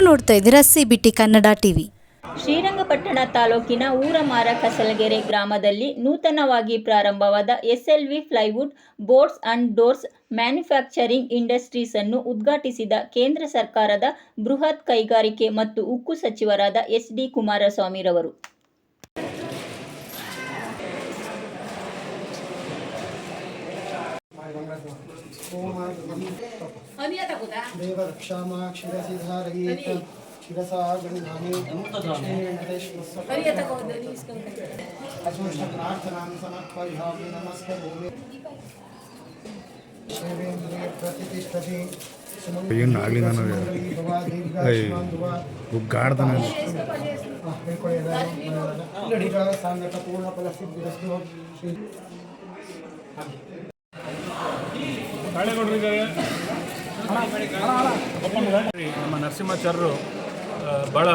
ನೋಡ್ತಾ ಇದ್ದೀರಾ CBT Kannada TV Srirangapatna ತಾಲೂಕಿನ ಊರಮಾರ ಕಸಲಗೆರೆ ಗ್ರಾಮದಲ್ಲಿ ನೂತನವಾಗಿ ಪ್ರಾರಂಭವಾದ SLV plywood boards and doors manufacturing industries ಅನ್ನು ಉದ್ಘಾಟಿಸಿದ ಕೇಂದ್ರ ಸರ್ಕಾರದ ಬೃಹತ್ ಕೈಗಾರಿಕೆ ಮತ್ತು ಉಕ್ಕು ಸಚಿವರಾದ ಎಸ್ ಡಿ ಕುಮಾರಸ್ವಾಮಿರವರು देवरक्षामा क्षिरसि धारयेत शिरसा गणधाने अस्मष्टप्रार्थनां समर्पयामि नमस्करोमि शिवेन्द्रिय प्रतिष्ठति ಏನು ಆಗಲಿ ನನಗೆ ಗಾಡ್ದಾನೆ ಸಾಂಗತ ಪೂರ್ಣ ಫಲ ಸಿದ್ಧಿರಸ್ತು ಶ್ರೀ ನಮ್ಮ ನರಸಿಂಹಾಚಾರ್ಯರು ಬಹಳ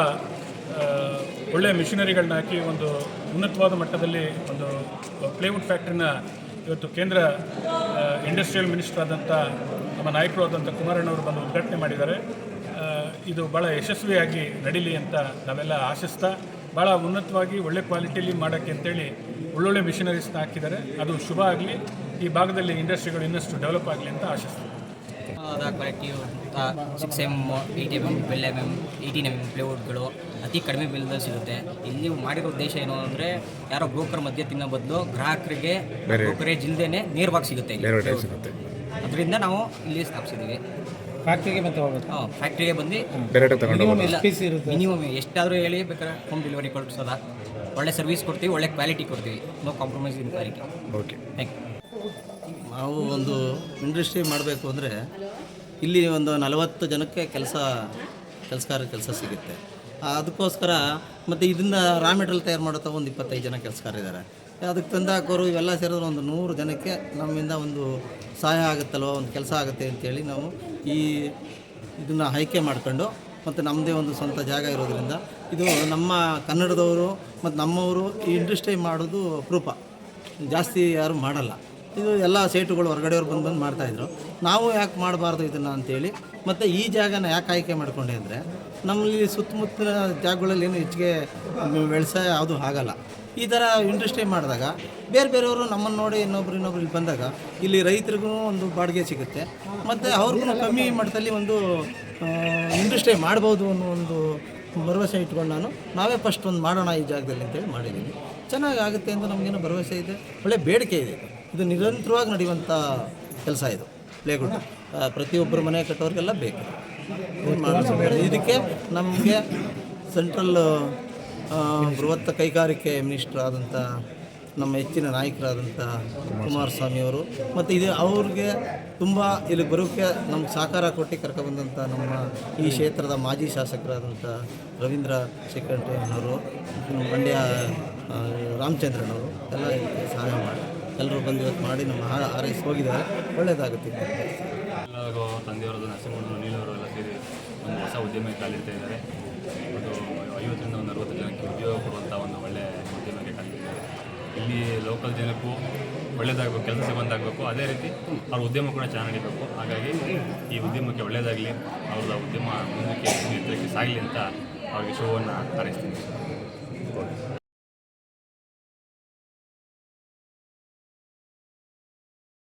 ಒಳ್ಳೆಯ ಮಿಷಿನರಿಗಳನ್ನ ಹಾಕಿ ಒಂದು ಉನ್ನತವಾದ ಮಟ್ಟದಲ್ಲಿ ಒಂದು ಪ್ಲೇವುಡ್ ಫ್ಯಾಕ್ಟ್ರಿನ ಇವತ್ತು ಕೇಂದ್ರ ಇಂಡಸ್ಟ್ರಿಯಲ್ ಮಿನಿಸ್ಟರ್ ಆದಂಥ ನಮ್ಮ ನಾಯಕರು ಆದಂಥ ಕುಮಾರಣ್ಣವರು ಬಂದು ಉದ್ಘಾಟನೆ ಮಾಡಿದ್ದಾರೆ. ಇದು ಭಾಳ ಯಶಸ್ವಿಯಾಗಿ ನಡೀಲಿ ಅಂತ ನಾವೆಲ್ಲ ಆಶಿಸ್ತಾ ಭಾಳ ಉನ್ನತವಾಗಿ ಒಳ್ಳೆ ಕ್ವಾಲಿಟಿಯಲ್ಲಿ ಮಾಡೋಕ್ಕೆ ಅಂತೇಳಿ ಒಳ್ಳೊಳ್ಳೆ ಮಿಷನರೀಸ್ನ ಹಾಕಿದ್ದಾರೆ. ಅದು ಶುಭ ಆಗಲಿ, ಈ ಭಾಗದಲ್ಲಿ ಇಂಡಸ್ಟ್ರಿಗಳು ಇನ್ನಷ್ಟು ಡೆವಲಪ್ ಆಗಲಿ ಅಂತ ಆಶಿಸ್ತೀವಿ. ಅದ quality six M eight M M twelve M M eighteen M M ಪ್ಲೇವುಡ್ಗಳು ಅತಿ ಕಡಿಮೆ ಬಿಲ್ದಲ್ಲಿ ಸಿಗುತ್ತೆ. ಇಲ್ಲಿ ಮಾಡಿರೋ ಉದ್ದೇಶ ಏನು ಅಂದರೆ ಯಾರೋ ಬ್ರೋಕರ್ ಮಧ್ಯೆ ತಿನ್ನೋ ಬದಲು ಗ್ರಾಹಕರಿಗೆ ಬ್ರೋಕರೇಜ್ ಇಲ್ಲದೇ ನೇರವಾಗಿ ಸಿಗುತ್ತೆ ಅದರಿಂದ ನಾವು ಇಲ್ಲಿ ಸ್ಥಾಪಿಸಿದ್ದೀವಿ. ಫ್ಯಾಕ್ಟ್ರಿಗೆ ಮತ್ತೆ ಹೋಗುತ್ತೆ ಹಾಂ ಫ್ಯಾಕ್ಟ್ರಿಗೆ ಬಂದು ಮಿನಿಮಮ್ ಎಷ್ಟಾದರೂ ಹೇಳಿ ಬೇಕಾದ್ರೆ ಹೋಮ್ ಡೆಲಿವರಿ ಕೊಡಿಸೋದ? ಒಳ್ಳೆ ಸರ್ವಿಸ್ ಕೊಡ್ತೀವಿ ಒಳ್ಳೆ ಕ್ವಾಲಿಟಿ ಕೊಡ್ತೀವಿ. No compromise in quality okay thank you ನಾವು ಒಂದು ಇಂಡಸ್ಟ್ರಿ ಮಾಡಬೇಕು ಅಂದರೆ ಇಲ್ಲಿ ಒಂದು ನಲವತ್ತು ಜನಕ್ಕೆ ಕೆಲಸ, ಕೆಲಸಗಾರ ಕೆಲಸ ಸಿಗುತ್ತೆ. ಅದಕ್ಕೋಸ್ಕರ ಮತ್ತು ಇದರಿಂದ ರಾ ಮೆಟೀರಿಯಲ್ ತಯಾರು ಮಾಡುತ್ತಾ ಒಂದು ಇಪ್ಪತ್ತೈದು ಜನ ಕೆಲಸಗಾರ ಇದ್ದಾರೆ ಅದಕ್ಕೆ ತಂದಾಕೋರು ಇವೆಲ್ಲ ಸೇರಿದ್ರೆ ಒಂದು ನೂರು ಜನಕ್ಕೆ ನಮ್ಮಿಂದ ಒಂದು ಸಹಾಯ ಆಗುತ್ತಲ್ವ, ಒಂದು ಕೆಲಸ ಆಗುತ್ತೆ ಅಂತೇಳಿ ನಾವು ಈ ಇದನ್ನು ಆಯ್ಕೆ ಮಾಡ್ಕೊಂಡು ಮತ್ತು ನಮ್ಮದೇ ಒಂದು ಸ್ವಂತ ಜಾಗ ಇರೋದ್ರಿಂದ ಇದು ನಮ್ಮ ಕನ್ನಡದವರು ಮತ್ತು ನಮ್ಮವರು ಈ ಇಂಡಸ್ಟ್ರಿ ಮಾಡೋದು ಅಪರೂಪ. ಜಾಸ್ತಿ ಯಾರು ಮಾಡಲ್ಲ. ಇದು ಎಲ್ಲ ಸೇಟುಗಳು ಹೊರಗಡೆಯವ್ರು ಬಂದು ಬಂದು ಮಾಡ್ತಾಯಿದ್ರು ನಾವು ಯಾಕೆ ಮಾಡಬಾರ್ದು ಇದನ್ನು ಅಂತೇಳಿ, ಮತ್ತು ಈ ಜಾಗನ ಯಾಕೆ ಆಯ್ಕೆ ಮಾಡಿಕೊಂಡೆ ಅಂದರೆ, ನಮ್ಮಲ್ಲಿ ಸುತ್ತಮುತ್ತಲ ಜಾಗಗಳಲ್ಲಿ ಏನು ಹೆಚ್ಚಿಗೆ ವ್ಯವಸಾಯ ಯಾವುದು ಆಗಲ್ಲ. ಈ ಥರ ಇಂಡಸ್ಟ್ರಿ ಮಾಡಿದಾಗ, ಬೇರೆ ಬೇರೆಯವರು ನಮ್ಮನ್ನು ನೋಡಿ ಇನ್ನೊಬ್ರು ಇನ್ನೊಬ್ರು ಇಲ್ಲಿ ಬಂದಾಗ, ಇಲ್ಲಿ ರೈತರಿಗೂ ಒಂದು ಬಾಡಿಗೆ ಸಿಗುತ್ತೆ. ಮತ್ತು ಅವ್ರಿಗೂ ಕಮ್ಮಿ ಮಟ್ಟದಲ್ಲಿ ಒಂದು ಇಂಡಸ್ಟ್ರಿ ಮಾಡ್ಬೋದು ಅನ್ನೋ ಒಂದು ಭರವಸೆ ಇಟ್ಕೊಂಡು ನಾನು, ನಾವೇ ಫಸ್ಟ್ ಒಂದು ಮಾಡೋಣ ಈ ಜಾಗದಲ್ಲಿ ಅಂತೇಳಿ ಮಾಡಿದ್ದೀನಿ ಚೆನ್ನಾಗಿ ಆಗುತ್ತೆ ಅಂತ ನಮಗೇನು ಭರವಸೆ ಇದೆ, ಒಳ್ಳೆ ಬೇಡಿಕೆ ಇದೆ. ಇದು. ನಿರಂತರವಾಗಿ ನಡೆಯುವಂಥ ಕೆಲಸ ಇದು. ಪ್ಲೇಗ್ರೌಂಡ್. ಪ್ರತಿಯೊಬ್ಬರು ಮನೆ ಕಟ್ಟೋರಿಗೆಲ್ಲ ಬೇಕು. ಇದು ಇದಕ್ಕೆ ನಮಗೆ ಸೆಂಟ್ರಲ್ ಬೃಹತ್ ಕೈಗಾರಿಕೆ ಮಿನಿಸ್ಟರ್ ಆದಂಥ, ನಮ್ಮ ಹೆಚ್ಚಿನ ನಾಯಕರಾದಂಥ ಕುಮಾರಸ್ವಾಮಿ ಅವರು ಮತ್ತು ಇದು ಅವ್ರಿಗೆ ತುಂಬ ಇಲ್ಲಿ ಬರೋಕ್ಕೆ ನಮ್ಗೆ ಸಹಕಾರ ಕೊಟ್ಟು ಕರ್ಕೊಬಂದಂಥ ನಮ್ಮ ಈ ಕ್ಷೇತ್ರದ ಮಾಜಿ ಶಾಸಕರಾದಂಥ ರವೀಂದ್ರ ಶಿಖಂಠಯ್ಯನವರು ಮಂಡ್ಯ ರಾಮಚಂದ್ರನವರು ಎಲ್ಲ ಸಹಾಯ ಮಾಡಿ. ಎಲ್ಲರೂ ಬಂದು ಇವತ್ತು ಮಾಡಿ ನಮ್ಮ ಆರೈಸಿ ಹೋಗಿದ್ದಾರೆ. ಒಳ್ಳೆಯದಾಗುತ್ತೆ ಎಲ್ಲರೂ ತಂದೆಯವರದು ನರಸಿಂಹಣ್ಣವರು ನೀಲವರು ಎಲ್ಲ ಸೇರಿ ಒಂದು ಹೊಸ ಉದ್ಯಮ ಕಾಲಿಡ್ತಾ ಇದ್ದಾರೆ. ಒಂದು ಐವತ್ತರಿಂದ ಒಂದು ಅರವತ್ತು ಜನಕ್ಕೆ ಉದ್ಯೋಗ ಕೊಡುವಂಥ ಒಂದು ಒಳ್ಳೆ ಉದ್ಯಮಕ್ಕೆ ಕಾಲಿಟ್ಟಿದ್ದಾರೆ. ಇಲ್ಲಿ ಲೋಕಲ್ ಜನಕ್ಕೂ ಒಳ್ಳೇದಾಗಬೇಕು ಕೆಲಸ ಸಿಗುವಂತಾಗಬೇಕು ಅದೇ ರೀತಿ ಅವ್ರ ಉದ್ಯಮ ಕೂಡ ಚೆನ್ನಾಗಿ ನಡೀಬೇಕು ಹಾಗಾಗಿ ಈ ಉದ್ಯಮಕ್ಕೆ ಒಳ್ಳೆಯದಾಗಲಿ ಅವ್ರದ್ದು ಉದ್ಯಮ ಮುಂದಕ್ಕೆ ಎತ್ತರಕ್ಕೆ ಸಾಗಲಿ ಅಂತ ಅವ್ರಿಗೆ ಶೋವನ್ನು ಹಾರೈಸ್ತೀನಿ.